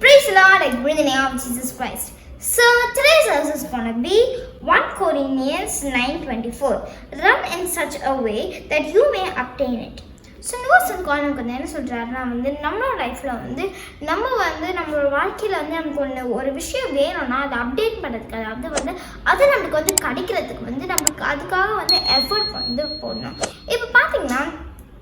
Praise the Lord, I bring the name of Jesus Christ. So today's verse is gonna be 1 Corinthians 9:24. Run in such a way that you may obtain it. So Nivasan காலனுக்கு வந்து என்ன சொல்கிறாருன்னா வந்து நம்மளோட லைஃப்பில் வந்து நம்ம வந்து நம்மளோட வாழ்க்கையில் வந்து நமக்கு ஒன்று ஒரு விஷயம் வேணும்னா அதை அப்டேட் பண்ணுறதுக்கு அதாவது வந்து அது நம்மளுக்கு வந்து கிடைக்கிறதுக்கு வந்து நம்மளுக்கு அதுக்காக வந்து எஃபர்ட் வந்து போடணும் இப்போ பார்த்தீங்கன்னா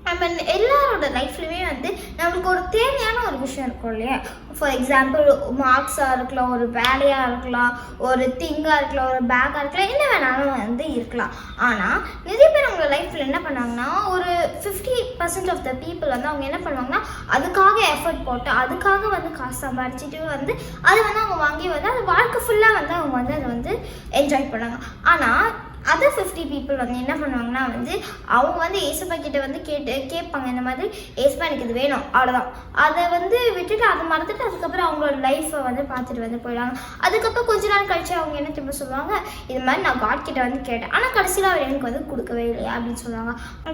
நம்ம எல்லாரோட லைஃப்லையுமே வந்து நம்மளுக்கு ஒரு தேவையான ஒரு விஷயம் இருக்கும் இல்லையா? ஃபார் எக்ஸாம்பிள் மார்க்ஸாக இருக்கலாம் ஒரு வேலையாக இருக்கலாம் ஒரு திங்காக இருக்கலாம் ஒரு பேக்காக இருக்கலாம் என்ன வேணாலும் வந்து இருக்கலாம். ஆனால் நிறைய பேர் அவங்க லைஃப்பில் என்ன பண்ணாங்கன்னா ஒரு fifty percent of the people வந்து அவங்க என்ன பண்ணுவாங்கன்னா அதுக்காக எஃபர்ட் போட்டு அதுக்காக வந்து காசு சம்பாரிச்சிட்டு வந்து அதை வந்து அவங்க வாங்கி வந்து அது வாழ்க்கை ஃபுல்லாக வந்து அவங்க வந்து அதை வந்து என்ஜாய் பண்ணாங்க ஆனால் அதர் ஃபிஃப்டி பீப்புள் வந்து என்ன பண்ணுவாங்கன்னா வந்து அவங்க வந்து ஏசப்பா கிட்ட வந்து கேட்டு கேட்பாங்க இந்த மாதிரி ஏசப்பா எனக்கு இது வேணும் அவ்வளோதான் அதை வந்து விட்டுட்டு அதை மறந்துட்டு அதுக்கப்புறம் அவங்களோட லைஃப்பை வந்து பார்த்துட்டு வந்து போயிடுவாங்க. அதுக்கப்புறம் கொஞ்ச நாள் கழிச்சு அவங்க என்ன திரும்ப சொல்லுவாங்க இது மாதிரி நான் காட் கிட்ட வந்து கேட்டேன். ஆனால் கடைசியில் அவர் எனக்கு வந்து கொடுக்கவே இல்லையா அப்படின்னு சொல்லுவாங்க.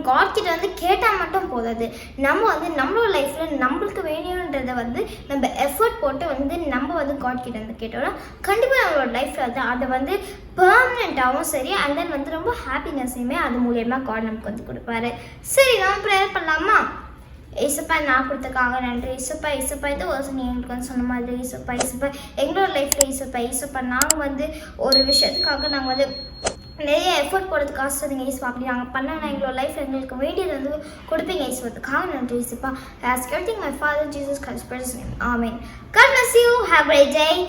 காட் கிட்ட வந்து கேட்டால் மட்டும் போதாது. நம்ம வந்து நம்மளோட லைஃப்பில் நம்மளுக்கு வேணுன்றதை வந்து நம்ம எஃபர்ட் போட்டு வந்து நம்ம வந்து காட் கிட்ட வந்து கேட்டோம்னா கண்டிப்பாக நம்மளோட லைஃப்பில் வந்து அதை வந்து பர்மனெண்ட்டாகவும் சரி அண்ட் தென் வந்து ரொம்ப ஹாப்பினஸ்ஸையுமே அது மூலியமாக காட் நமக்கு வந்து கொடுப்பாரு. சரி நம்ம ப்ரேயர் பண்ணலாமா? இசப்பா நான் கொடுத்ததுக்காக நன்றி. இசப்பா இசப்பா இது ஒரு நீ எங்களுக்கு வந்து சொன்ன மாதிரி இசப்பா இசப்பா எங்களோட லைஃப்பில் இசப்பா இசப்பா நாங்கள் வந்து ஒரு விஷயத்துக்காக நாங்கள் வந்து நிறைய எஃபோர்ட் போடுறதுக்கு ஆசைங்க ஈஸ்வா அப்படி நாங்கள் பண்ணனா எங்களோட லைஃப் எங்களுக்கு வேண்டியது வந்து கொடுப்பீங்க ஈஸ்வரத்துக்காக நன்றி ஈஸ்வப்பா asking my father Jesus Christ precious name amen God bless you Have a great